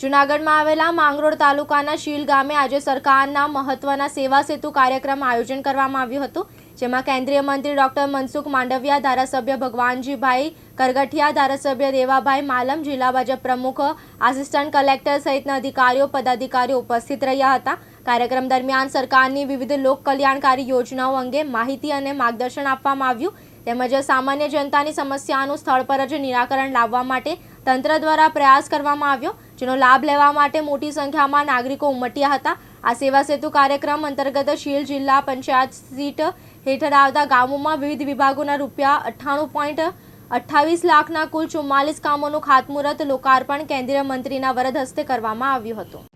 જૂનાગઢમાં આવેલા માંગરોળ તાલુકાના શીલ ગામે આજે સરકારના મહત્વના સેવા સેતુ કાર્યક્રમ આયોજન કરવામાં આવ્યું હતું, જેમાં કેન્દ્રીય મંત્રી ડોક્ટર મનસુખ માંડવિયા, ધારાસભ્ય ભગવાનજીભાઈ કરગઠિયા, ધારાસભ્ય દેવાભાઈ માલમ, જિલ્લા ભાજપ પ્રમુખ આસિસ્ટન્ટ કલેક્ટર સહિતના અધિકારીઓ, પદાધિકારીઓ ઉપસ્થિત રહ્યા હતા. કાર્યક્રમ દરમિયાન સરકારની વિવિધ લોક કલ્યાણકારી યોજનાઓ અંગે માહિતી અને માર્ગદર્શન આપવામાં આવ્યું. તેમજ સામાન્ય જનતાની સમસ્યાનું સ્થળ પર જ નિરાકરણ લાવવા માટે તંત્ર દ્વારા પ્રયાસ કરવામાં આવ્યો. જેનો લાભ લેવા માટે મોટી સંખ્યામાં નાગરિકો ઉમટ્યા હતા. આ સેવા સેતુ કાર્યક્રમ અંતર્ગત શીલ જિલ્લા પંચાયત સીટ હેઠળ આવતા ગામોમાં વિવિધ વિભાગોના રૂપિયા અઠ્ઠાણું પોઈન્ટ અઠ્ઠાવીસ લાખના કુલ ચુમ્માલીસ કામોનું ખાતમુહૂર્ત લોકાર્પણ કેન્દ્રીય મંત્રીના વરદ હસ્તે કરવામાં આવ્યું હતું.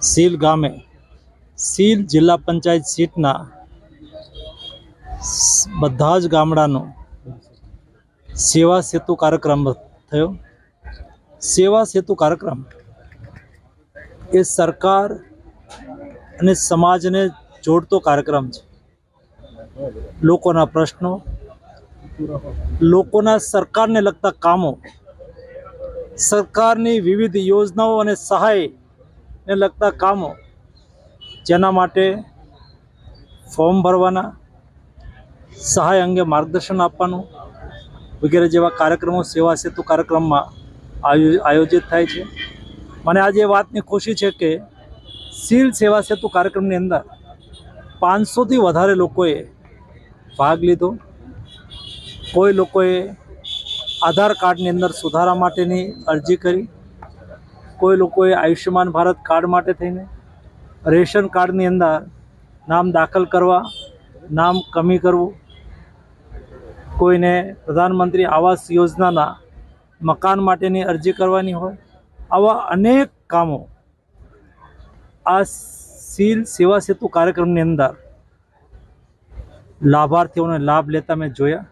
સીલ ગામે સીલ જિલ્લા પંચાયત સીટના બધા જ ગામડાનો સેવા સેતુ કાર્યક્રમ થયો. સેવા સેતુ કાર્યક્રમ એ સરકાર અને સમાજને જોડતો કાર્યક્રમ છે. લોકોના પ્રશ્નો, લોકોના સરકારને લગતા કામો, સરકારની વિવિધ યોજનાઓ અને સહાય ને લગતા કામો જેના માટે ફોર્મ ભરવાના, સહાય અંગે માર્ગદર્શન આપવાનું વગેરે જેવા કાર્યક્રમો, સેવા સેતુ કાર્યક્રમમાં આયો- આયોજિત થાય છે. મને આજે વાતની ખુશી છે કે સીલ સેવા સેતુ કાર્યક્રમની અંદર પાંચસોથી વધારે લોકોએ ભાગ લીધો. કોઈ લોકોએ આધાર કાર્ડની અંદર સુધારા માટેની અરજી કરી. કોઈ લોકોએ આયુષ્યમાન ભારત કાર્ડ માટે થઈને રેશન કાર્ડની અંદર નામ દાખલ કરવા, નામ કમી કરવું, કોઈને પ્રધાનમંત્રી આવાસ યોજનાના મકાન માટેની અરજી કરવાની હોય, આવા અનેક કામો આ સીલ સેવા સેતુ કાર્યક્રમની અંદર લાભાર્થીઓને લાભ લેતા મેં જોયા.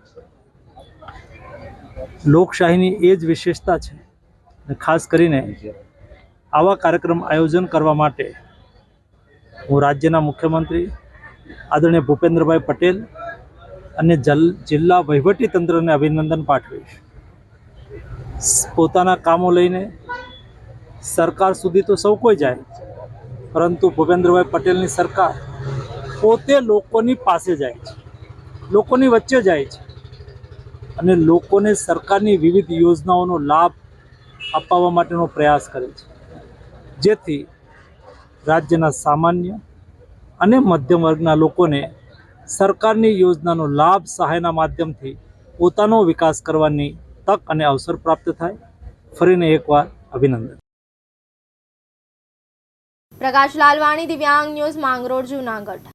લોકશાહીની એ જ વિશેષતા છે. ખાસ કરીને આવા કાર્યક્રમ આયોજન કરવા માટે હું રાજ્યના મુખ્યમંત્રી આદરણીય ભૂપેન્દ્રભાઈ પટેલ અને જલ જિલ્લા વહીવટી તંત્રને અભિનંદન પાઠવીશ. પોતાના કામો લઈને સરકાર સુધી તો સૌ કોઈ જાય, પરંતુ ભૂપેન્દ્રભાઈ પટેલની સરકાર પોતે લોકોની પાસે જાય છે, લોકોની વચ્ચે જાય છે અને લોકોને સરકારની વિવિધ યોજનાઓનો લાભ અપાવવા માટેનો પ્રયાસ કરે છે. જેથી રાજ્યના સામાન્ય અને મધ્યમ વર્ગના લોકોને સરકારની યોજનાનો લાભ સહાયના માધ્યમથી પોતાનો વિકાસ કરવાની તક અને અવસર પ્રાપ્ત થાય. ફરીને એકવાર અભિનંદન. પ્રકાશ લાલવાણી, દિવ્યાંગ ન્યૂઝ માંગરોળ, જૂનાગઢ.